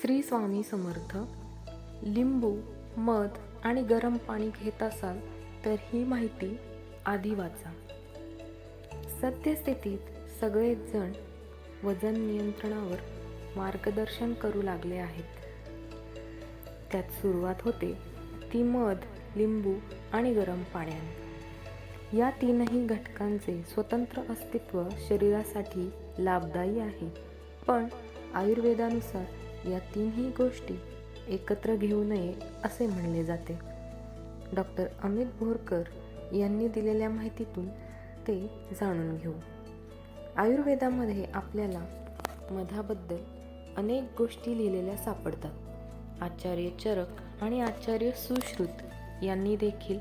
श्री स्वामी समर्थ लिंबू मध आणि गरम पाणी घेत असाल तर ही माहिती आधी वाचा. सद्यस्थितीत सगळेच जण वजन नियंत्रणावर मार्गदर्शन करू लागले आहेत. त्यात सुरुवात होते ती मध लिंबू आणि गरम पाण्याने. या तीनही घटकांचे स्वतंत्र अस्तित्व शरीरासाठी लाभदायी आहे. पण आयुर्वेदानुसार या तीनही गोष्टी एकत्र घेऊ नये असे म्हणले जाते. डॉक्टर अमित बोरकर यांनी दिलेल्या माहितीतून ते जाणून घेऊ. आयुर्वेदामध्ये आपल्याला मधाबद्दल अनेक गोष्टी लिहिलेल्या सापडतात. आचार्य चरक आणि आचार्य सुश्रुत यांनी देखील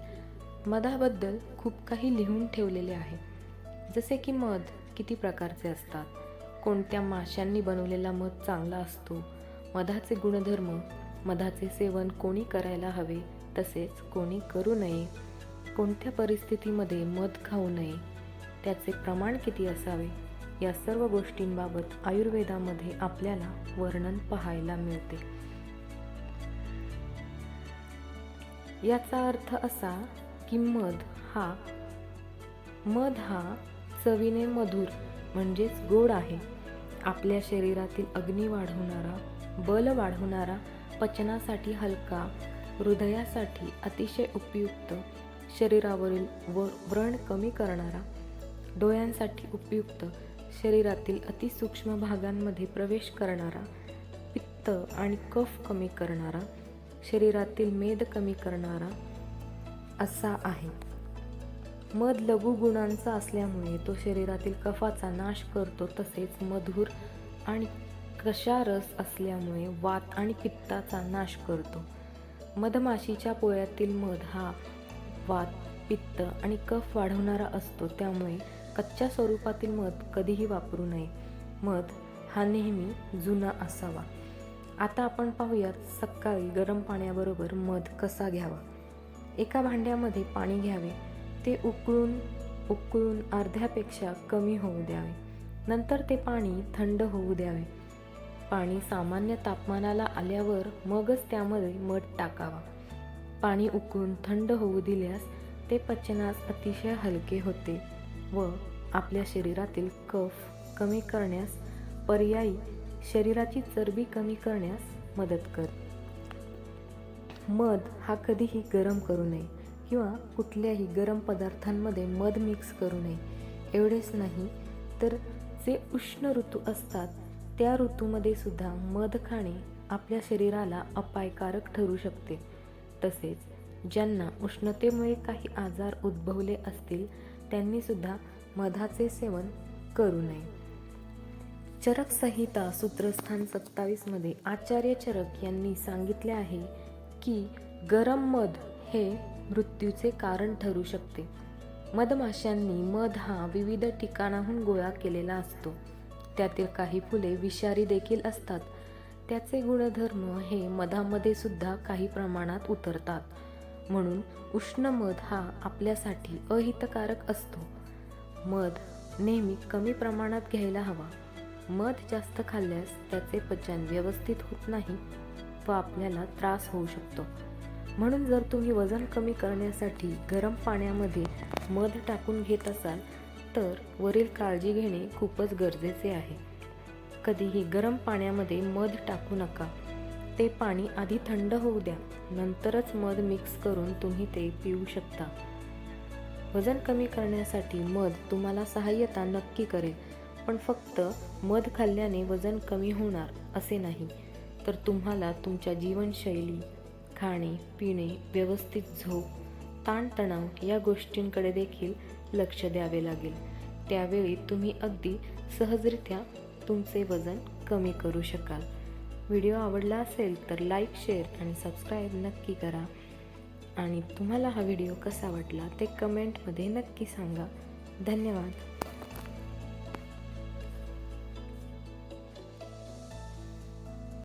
मधाबद्दल खूप काही लिहून ठेवलेले आहे. जसे की मध किती प्रकारचे असतात? कोणत्या माशांनी बनवलेला मध चांगला असतो? मधाचे गुणधर्म मधाचे सेवन कोणी करायला हवे तसेच कोणी करू नये. कोणत्या परिस्थितीमध्ये मध खाऊ नये त्याचे प्रमाण किती असावे या सर्व गोष्टींबाबत आयुर्वेदामध्ये आपल्याला वर्णन पाहायला मिळते. याचा अर्थ असा की मध हा मध हा चवीने मधुर म्हणजेच गोड आहे. आपल्या शरीरातील अग्नी वाढवणारा बल वाढवणारा पचनासाठी हलका हृदयासाठी अतिशय उपयुक्त शरीरावरील व व्रण कमी करणारा डोळ्यांसाठी उपयुक्त शरीरातील अतिसूक्ष्म भागांमध्ये प्रवेश करणारा पित्त आणि कफ कमी करणारा शरीरातील मेद कमी करणारा असा आहे. मध लघु गुणांचा असल्यामुळे तो शरीरातील कफाचा नाश करतो तसेच मधुर आणि कषारस असल्यामुळे वात आणि पित्ताचा नाश करतो. मधमाशीच्या पोळ्यातील मध हा वात पित्त आणि कफ वाढवणारा असतो. त्यामुळे कच्च्या स्वरूपातील मध कधीही वापरू नये. मध हा नेहमी जुना असावा. आता आपण पाहूयात सकाळी गरम पाण्याबरोबर मध कसा घ्यावा. एका भांड्यामध्ये पाणी घ्यावे. ते उकळून उकळून अर्ध्यापेक्षा कमी होऊ द्यावे. नंतर ते पाणी थंड होऊ द्यावे. पाणी सामान्य तापमानाला आल्यावर मगच त्यामध्ये मध टाकावा. पाणी उकळून थंड होऊ दिल्यास ते पचनास अतिशय हलके होते व आपल्या शरीरातील कफ कमी करण्यास पर्यायी शरीराची चरबी कमी करण्यास मदत कर. मध हा कधीही गरम करू नये किंवा कुठल्याही गरम पदार्थांमध्ये मध मिक्स करू नये. एवढेच नाही तर जे उष्ण ऋतू असतात त्या ऋतूमध्ये सुद्धा मध खाणे आपल्या शरीराला अपायकारक ठरू शकते. तसेच ज्यांना उष्णतेमुळे काही आजार उद्भवले असतील त्यांनी सुद्धा मधाचे सेवन करू नये. चरक संहिता सूत्रस्थान सत्तावीसमध्ये आचार्य चरक यांनी सांगितले आहे की गरम मध हे मृत्यूचे कारण ठरू शकते. मधमाशांनी मध हा विविध ठिकाणाहून गोळा केलेला असतो. त्यातील काही फुले विषारी देखील असतात. त्याचे गुणधर्म हे मधामध्ये सुद्धा काही प्रमाणात उतरतात. म्हणून उष्ण मध हा आपल्यासाठी अहितकारक असतो. मध नेहमी कमी प्रमाणात घ्यायला हवा. मध जास्त खाल्ल्यास त्याचे पचन व्यवस्थित होत नाही व आपल्याला त्रास होऊ शकतो. म्हणून जर तुम्ही वजन कमी करण्यासाठी गरम पाण्यामध्ये मध टाकून घेत असाल तर वरील काळजी घेणे खूपच गरजेचे आहे. कधीही गरम पाण्यामध्ये मध टाकू नका. ते पाणी आधी थंड होऊ द्या नंतरच मध मिक्स करून तुम्ही ते पिऊ शकता. वजन कमी करण्यासाठी मध तुम्हाला सहाय्यता नक्की करेल पण फक्त मध खाल्ल्याने वजन कमी होणार असे नाही. तर तुम्हाला तुमच्या जीवनशैली खाणे पिणे व्यवस्थित झोप ताणतणाव या गोष्टींकडे देखील लक्ष द्यावे लागेल. त्यावेळी तुम्ही अगदी सहजरित्या तुमचे वजन कमी करू शकाल. व्हिडिओ आवडला असेल तर लाईक शेअर आणि सबस्क्राईब नक्की करा. आणि तुम्हाला हा व्हिडिओ कसा वाटला ते कमेंटमध्ये नक्की सांगा. धन्यवाद.